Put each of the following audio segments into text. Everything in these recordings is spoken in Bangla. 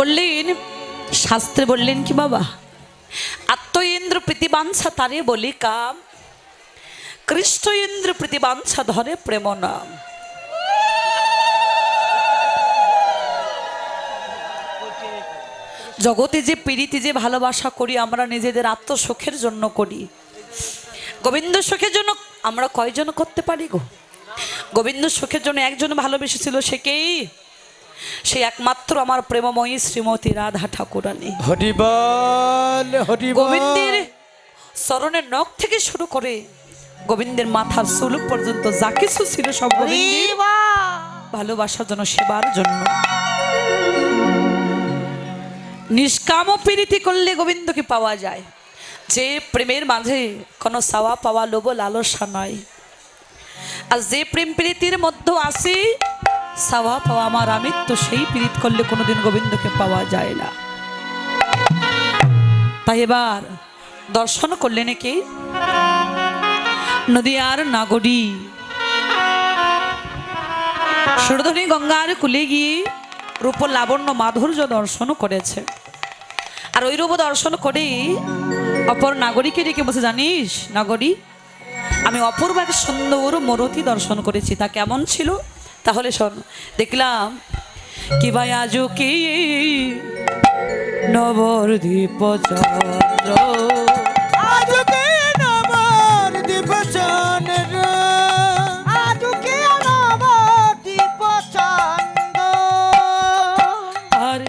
বললেন, শাস্ত্রে বললেন কি বাবা? আত্ম ইন্দ্র প্রীতিবাঞ্ছা তারে বলি কাম কৃষ্ণ ইন্দ্র প্রীতিবাঞ্ছা ধরে প্রেম নাম জগতে যে পীড়িতি যে ভালোবাসা করি, আমরা নিজেদের আত্মসুখের জন্য করি। গোবিন্দ সুখের জন্য আমরা কয়জন করতে পারি গো? গোবিন্দ সুখের জন্য একজন ভালোবেসেছিল, সে কেই সে একমাত্র আমার প্রেমময়ী শ্রীমতী রাধা ঠাকুরানী। হরিবল হরিবল। গোবিন্দের চরণের নখ থেকে শুরু করে গোবিন্দের মাথার চুল পর্যন্ত যা কিছু ছিল সব গোবিন্দের ভালোবাসার জন্য সেবার জন্য। নিষ্কাম প্রীতি করলে গোবিন্দকে পাওয়া যায়। যে প্রেমের মাঝে কোনো সাওয়া পাওয়া লোভ লালসা নয়। আর যে প্রেম প্রীতির মধ্যে আসে সাওয়া পাওয়া আমার আমিত্ব সেই প্রীত করলে কোনোদিন গোবিন্দকে পাওয়া যায় না। তাই এবার দর্শন করলেন কি নদীয়ার নাগরী। সুরধনী গঙ্গার কুলে গিয়ে রূপ লাবণ্য মাধুর্য দর্শন করেছে। আর ওই রূপ দর্শন করে অপর নাগরিকে ডেকে বসে জানিস নাগরী, আমি অপূর্ব এক সুন্দর মরতি দর্শন করেছি। তা কেমন ছিল? তাহলে শোন দেখলাম কি ভাই আজও কি নবদ্বীপ চন্দ্র? আজকে নবর দীপচন্দ্র আজকে নবর দীপ চন্দ্র? আর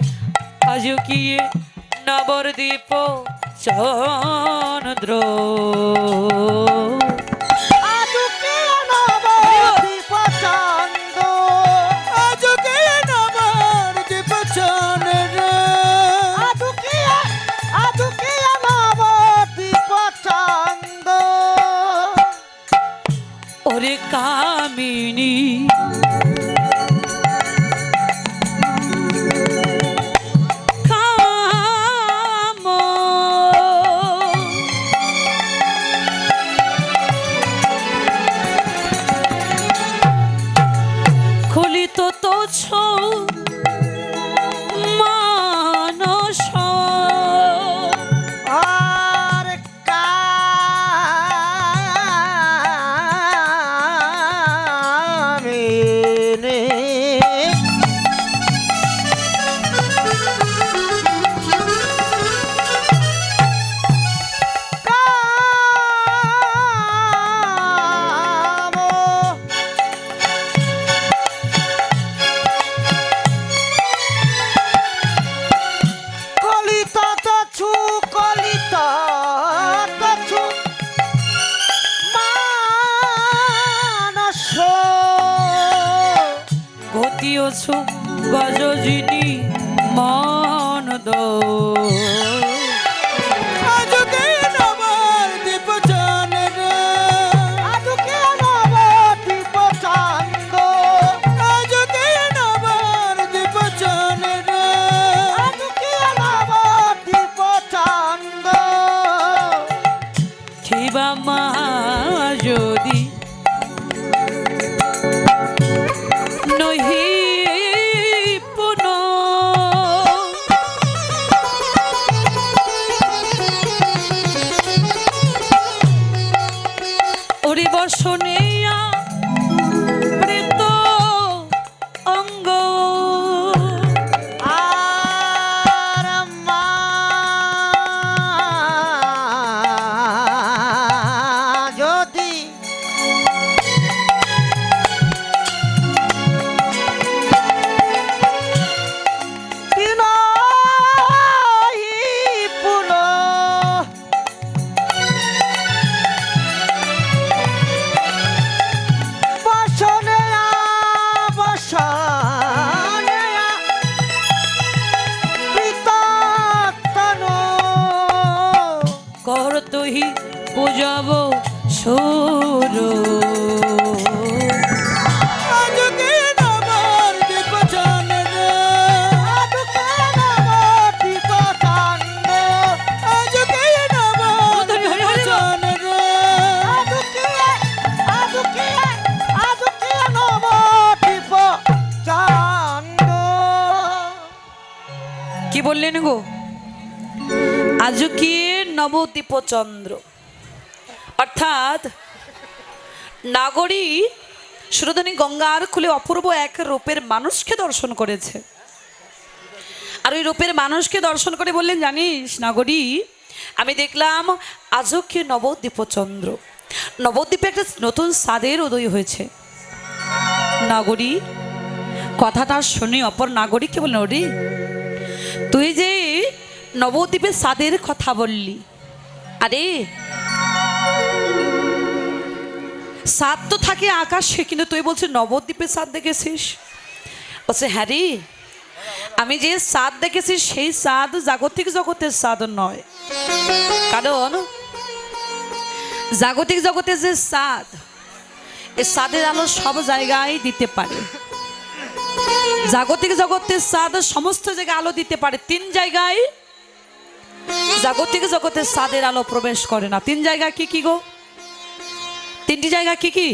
আজও কি নবদ্বীপ চন্দ্র? ওরে কামিনী। Baba Maha. আজকে নবদ্বীপ চন্দ্র। অর্থাৎ নাগরী সুরধনী গঙ্গার খুলে অপূর্ব এক রূপের মানুষকে দর্শন করেছে। আর ওই রূপের মানুষকে দর্শন করে বললেন, জানিস নাগরী, আমি দেখলাম আজকে নবদ্বীপ চন্দ্র। নবদ্বীপে একটা নতুন স্বাদের উদয় হয়েছে। নাগরী, কথাটা শুনে অপর নাগরিককে বললেন, ওরে, তুই যে নবদ্বীপের স্বাদের কথা বললি। আরে। স্বাদ তো থাকে আকাশে কিন্তু তুই বলছিস নবদ্বীপের স্বাদ দেখেছিস? বলছে হ্যাঁ রে আমি যে স্বাদ দেখেছি সেই স্বাদ জাগতিক জগতের স্বাদ নয়। কারণ জাগতিক জগতের যে স্বাদ এই স্বাদের আলো সব জায়গায় দিতে পারে। জাগতিক জগতের স্বাদ সমস্ত জায়গায় আলো দিতে পারে তিন জায়গায় জাগতিক জগতের সাদের আলো প্রবেশ করে না। তিন জায়গা কি কি গো? তিনটি জায়গা কি কি?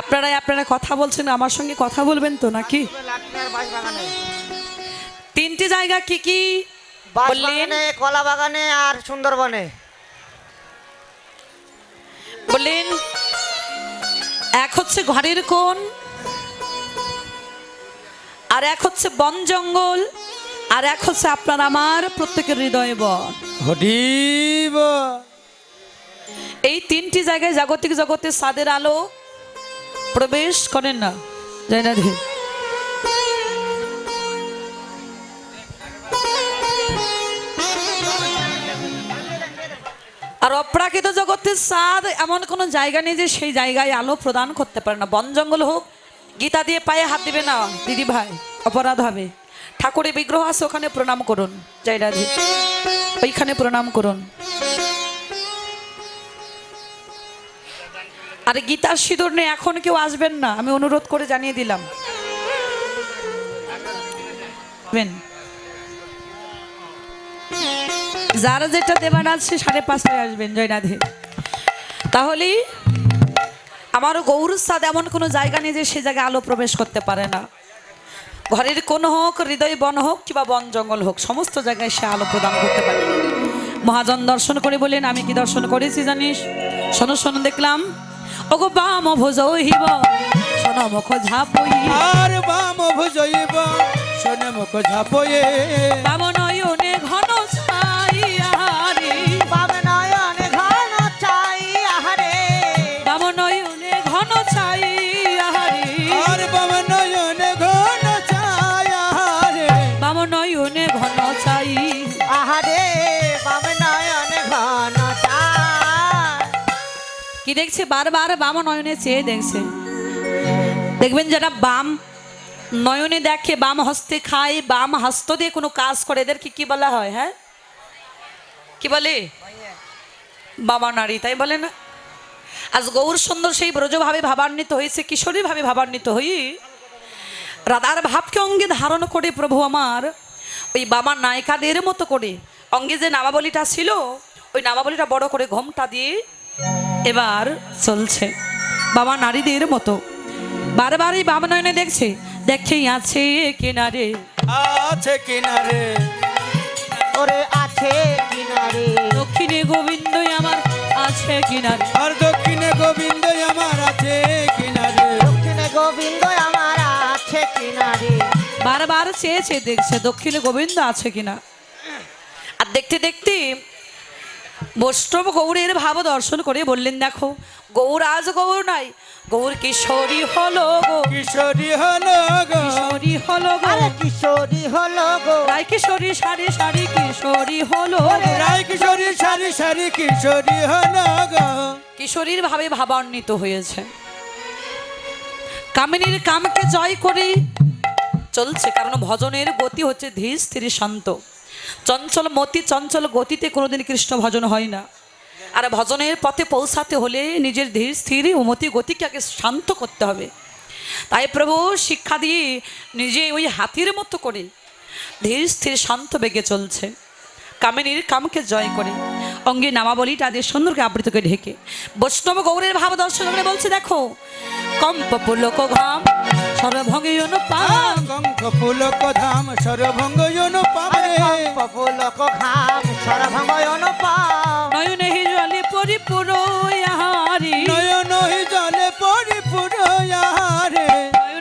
আপনারা আপনারা কথা বলছেন আমার সঙ্গে কথা বলবেন তো নাকি? তিনটি জায়গা কি কি? বাগানে কলা বাগানে আর সুন্দরবনে। বললেন এক হচ্ছে ঘরের কোণ আর এক হচ্ছে বন জঙ্গল আর এক হচ্ছে আপনার আমার প্রত্যেকের হৃদয় বন এই তিনটি জায়গায় জাগতিক জগতের সাদের আলো প্রবেশ করেন না। যাই না আর অপ্রাকৃত জগতের স্বাদ এমন কোনো জায়গা নেই যে সেই জায়গায় আলো প্রদান করতে পারে না। বন জঙ্গল হোক গীতা দিয়ে পায়ে হাত দিবে না। দিদি ভাই অপরাধ হবে। ঠাকুরের বিগ্রহ আছে, ওখানে প্রণাম করুন। জয় রাধে। ওইখানে প্রণাম করুন। আর গীতার সিঁদুর নেই এখন কেউ আসবেন না, আমি অনুরোধ করে জানিয়ে দিলাম। যারা যেটা দেবার আছে, সাড়ে পাঁচটায় আসবেন, জয় রাধে। তাহলে, আমারও গৌর সাদ এমন কোনো জায়গা নেই যে সে জায়গায় আলো প্রবেশ করতে পারে না। ঘরের কোন হোক হৃদয় বন হোক কিংবা বন জঙ্গল হোক সমস্ত জায়গায় সে আলো প্রদান করতে পারে। মহাজন দর্শন করে বলেন আমি কি দর্শন করেছি জানিস? শোনো শোনো দেখলাম। ওগো বাম ভোজ হিব শোনো মুখ ঝাপই আর বাম হইব শোনো মুখ ঝাপয়ে বাম নয়নে ঘন দেখছে, বারবার বাম নয়নে চেয়ে দেখছে। দেখবেন যারা বাম নয়নে দেখে, বাম হস্তে খায়, বাম হস্ত দিয়ে কোনো কাজ করে, এদেরকে কি বলা হয় হ্যাঁ? কি বলে? বাবা নারী, তাই বলে না? আজ গৌর সুন্দর সেই ব্রজভাবে ভাবান্বিত হয়েছে কিশোরী ভাবে ভাবান্বিত হই রাধার ভাবকে অঙ্গে ধারণ করে প্রভু আমার, ওই বাবা নায়িকাদের মতো করে, অঙ্গে যে নামাবলিটা ছিল, ওই নামাবলিটা বড় করে ঘোমটা দিয়ে এবার চলছে। বাবা নারীদের মতো। বারবারই এই বাবা নয়নে দেখছে দেখেই আছে কিনারে। আছে কিনারে। ওরে আছে কিনারে। দক্ষিণে গোবিন্দই আমার আছে কিনারে। আর দক্ষিণে গোবিন্দ আমার আছে কিনারে। দক্ষিণে গোবিন্দ আমার আছে কিনারে। বারবার চেয়েছে দেখছে দক্ষিণে গোবিন্দ আছে কিনা। আর দেখতে দেখতে বৈষ্ণব গৌরের ভাব দর্শন করে বললেন দেখো গৌর আজ গৌর নাই। গৌর কিশোরী হলো গো কিশোরী হলো গো কিশোরী হলো গো আরে কিশোরী হলো গো রায় কিশোরী সারি সারি কিশোরী হলো গো। রায় কিশোরী সারি সারি কিশোরী হলো গো কিশোরীর ভাবে ভাবান্বিত হয়েছে। কামিনীর কামকে জয় করে চলছে। কারণ ভজনের গতি হচ্ছে ধীর স্থির শান্ত। চঞ্চল মতি চঞ্চল গতিতে কোনোদিন কৃষ্ণ ভজন হয় না। আর ভজনের পথে পৌঁছাতে হলে নিজের ধীর, স্থির উমতি গতিকে আগে শান্ত করতে হবে। তাই প্রভু শিক্ষা দিয়ে নিজে ওই হাতির মতো করে ধীর, স্থির, শান্ত বেগে চলছে। কামিনীর কামকে জয় করে। অঙ্গে নামাবলিটা আদের সুন্দরকে আবৃত করে ঢেকে। বৈষ্ণব গৌরের ভাব দর্শন করে বলছে, দেখো কম্প পুলক ঘাম সর্বভঙ্গে অনুপাম। কঙ্ক কপুলক ধাম সরভঙ্গ পাবে পপুলক ঘাম সরভঙ্গ অনুপম। নয়নে জলে পরিপুর ইহারি। নয়ন হি জলে পরিপুর ইয়ারে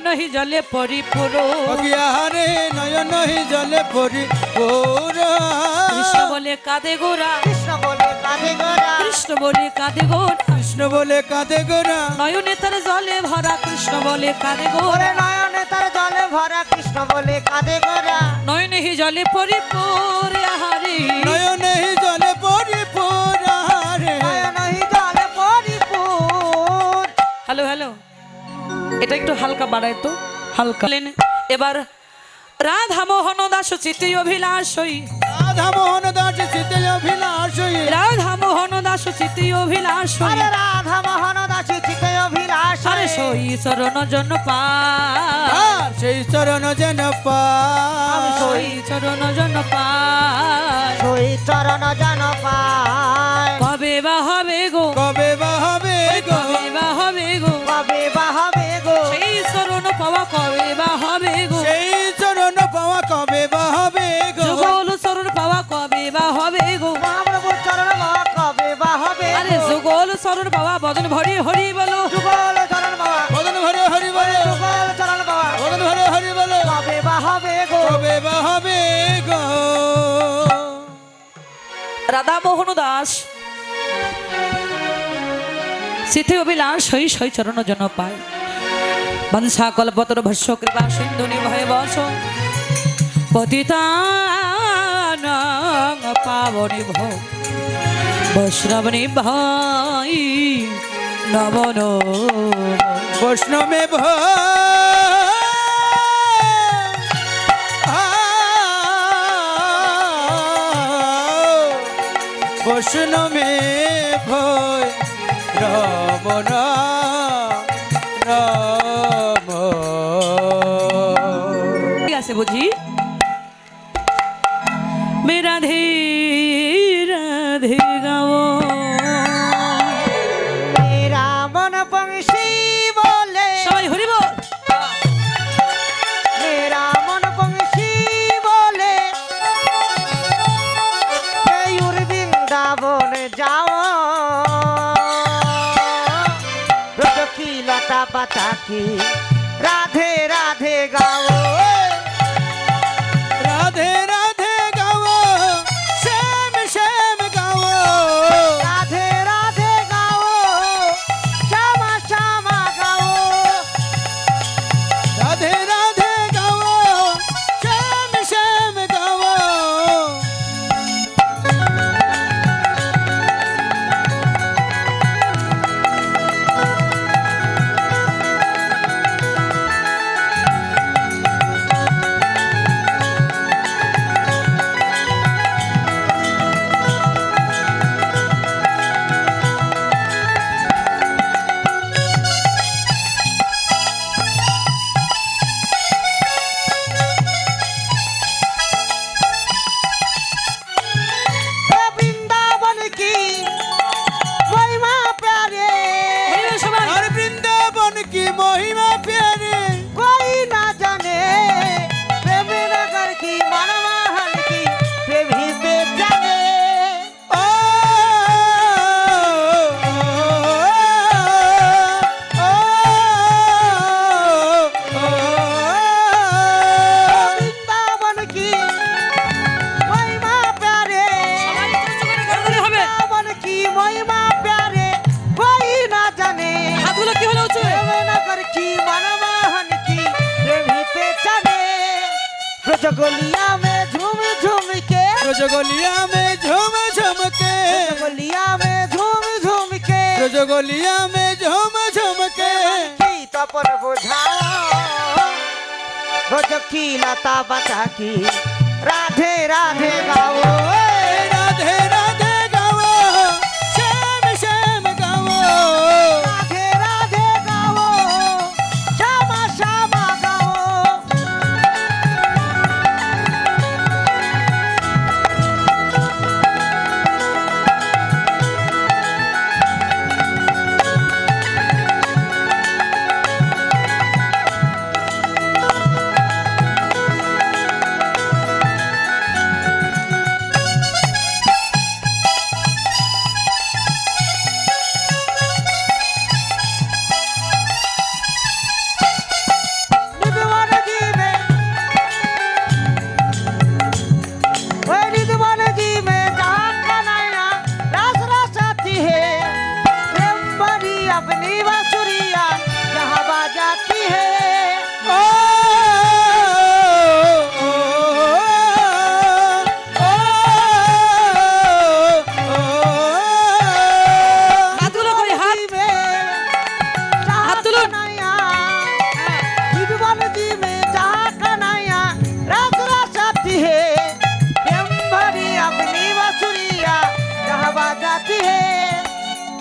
নয়ন জলে পরিপুর অগিয়ারে নয়ন হি জলে পরিপুর কৃষ্ণ বলে কাঁদে গোরা। কৃষ্ণ বলে কাঁদে গোরা। কৃষ্ণ বলে কাঁদে গোরা। কৃষ্ণ বলে কাঁদে গোরা। নয়নে জলে ভরা কৃষ্ণ বলে কাঁদে গোরা ওরে নয়নে তার জলে ভরা কৃষ্ণ বলে কাঁদে গোরা নয়নে হি জলে পরিপুর ইহারি নয়ন হি জলে পরিপুর ইয়ারে নয়ন হি জলে পরিপূর হ্যালো হ্যালো। এটা একটু হালকা বাড়ায় তো। হালকা। লেন। এবার রাধা মোহন দাস চিতি অভিলাষ অভিলাষই। রাধা মোহন দাস চিতে অভিলাষ। রাধা মোহন দাস চিতে অভিলাষই আরে রাধা মোহন দাসী চিতে অভিলাষ। আরে সই চরণ জন পায় আর সেই চরণ যেন পায় সই চরণ জন পায় সই চরণ জন পায় কবে বা হবে গো? কবে বা বদন ভরি হরি বলো। যুগল চরণ বাবা বদন ভরে হরি বলে। যুগল চরণ বাবা বদন ভরে হরি বলে। কবে বা হবে গো? কবে বা হবে গো? রাধা মোহন দাস। সিথি অভিলাষ হই সই চরণ জন পায় বংশা কল্পতর ভস্য কৃপা সিন্ধু নিভয় বস। পতিতান পাবনি ভ বৈষ্ণবনি ভাই নবন বৈষ্ণবে বৈষ্ণবে ভয় রমন রম ঠিক আছে বুঝি? মে পাতা কি रजगोलिया गोलिया में झूम झूम के। पीता पर बुझा भजकी लता बता की राधे राधे गाओ। राधे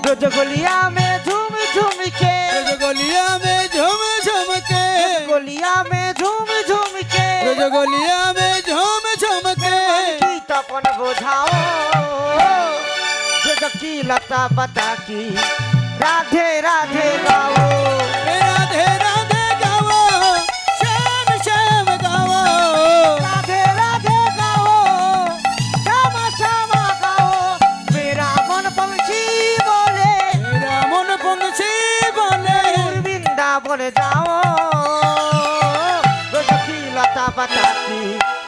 ब्रजगोलिया में झूम झूम के। रोज गोलिया में झूम झूम के। गोलिया में झूम झूम के। रोज गोलिया में झूम झूम के तपन बुझाओ। ब्रज की लता पता की। राधे राधे गाओ। लता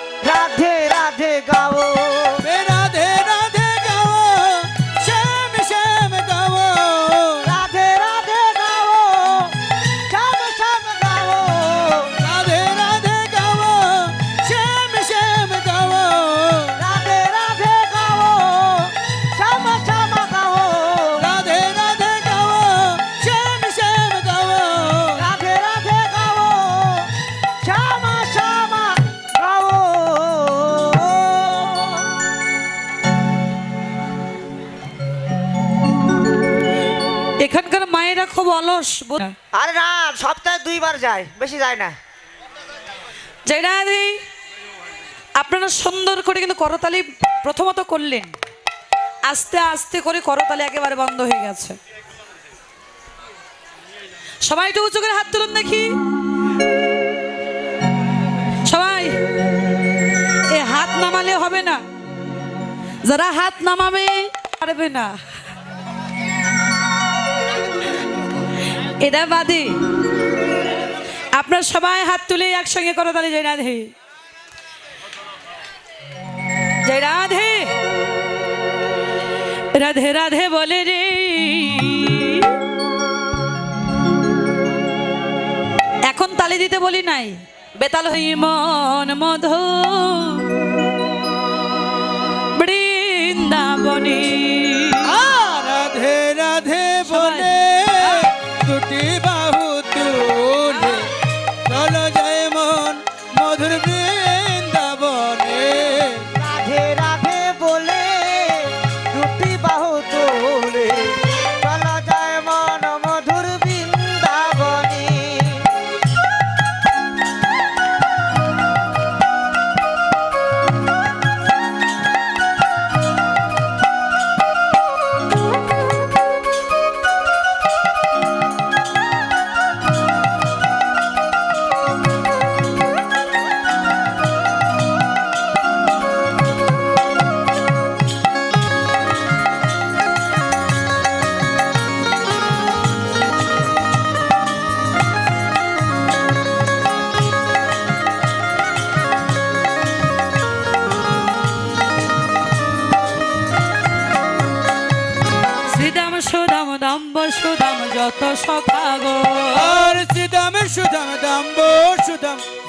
খুব আরে না সপ্তাহে দুইবার যায় বেশি যায় না। জয়রাধি আপনারা সুন্দর করে কিন্তু করতালি প্রথমত করলেন। আস্তে আস্তে করে করতালি একেবারে বন্ধ হয়ে গেছে। সবাই একটু উঁচু করে হাত তুলুন দেখি। সবাই এ হাত নামালে হবে না। যারা হাত নামাবে পারবে না। এটা বাদে। আপনার সবাই হাত তুলে একসঙ্গে করো তাহলে, জয় রাধে। জয় রাধে। রাধে রাধে বলে রে। এখন তালি দিতে বলি নাই। বেতাল হই মন মধ। বৃন্দাবনী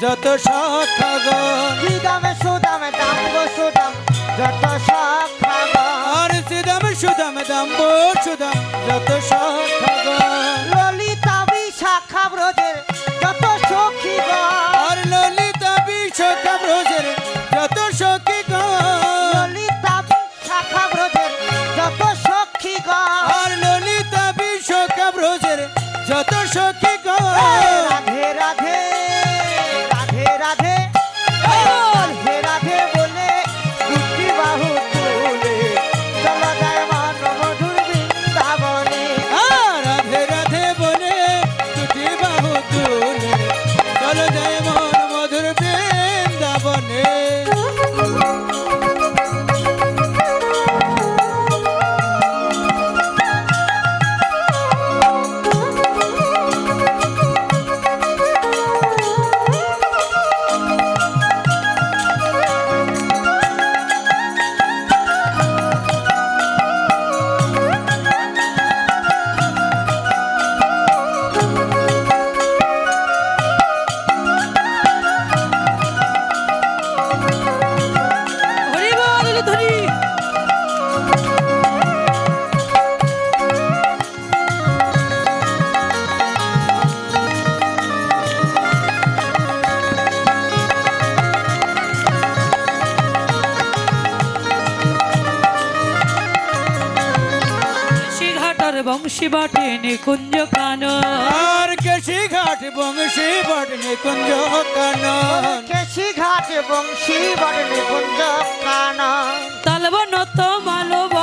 যত সখাগণ সুদামে সুদামে দাম গো সুদাম। যত সখাগণ আর সিদাম সুদাম দাম্ব সুদাম। যত সখাগণ ললিতা বংশী বটে নিকুঞ্জ কান আর কেশি ঘাট বংশী বাটে নিকুঞ্জ কান কেশি ঘাট বংশী বাটে নিকুঞ্জ কানন। তালব নত মালবন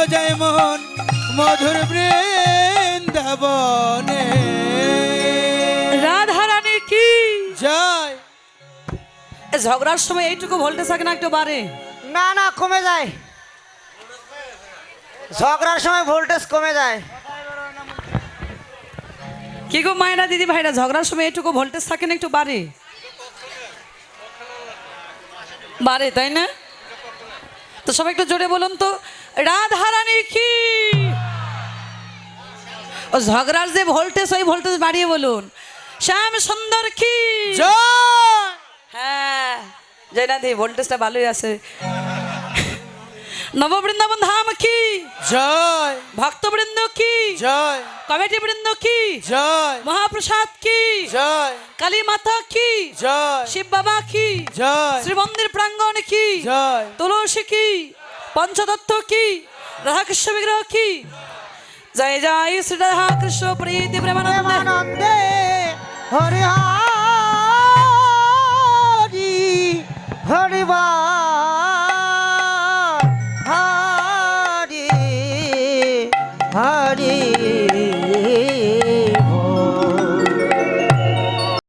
চলো যাই মন মধুর বৃন্দাবনে। রাধা রানী কি? জয়। এ ঝগড়ার সময় এইটুকু ভোল্টেজ থাকে না একটু বাড়ে। না না কমে যায়। ঝগড়ার সময় ভোল্টেজ কমে যায়। কি গো মায়েরা দিদি ভাইরা ঝগড়ার সময় এইটুকু ভোল্টেজ থাকে না একটু বাড়ে। বাড়ে তাই না? তো সবাই একটু জোরে বলুন তো রাধা রানী কি? ও ঝগড়ার যে ভোল্টেজ ওই ভোল্টেজ বাড়িয়ে বলুন। শ্যাম সুন্দর কি? হ্যাঁ জয়নাথি ভোল্টেজটা ভালোই আছে। নববৃন্দাবন ধাম কি? জয়! ভক্তবৃন্দ কি? জয়! কমিটি বৃন্দ কি? জয়! মহাপ্রসাদ কি? জয়! কালী মাতা কি? জয়! শিব বাবা কি? জয়! শ্রী মন্দির প্রাঙ্গণ কি? জয়! তুলসী কি? পঞ্চদত্ত কি? রাধাকৃষ্ণ বিগ্রহ কি? জয় জয় শ্রী রাধা কৃষ্ণ প্রীতি প্রেমানন্দে। হরি হরি হরি বা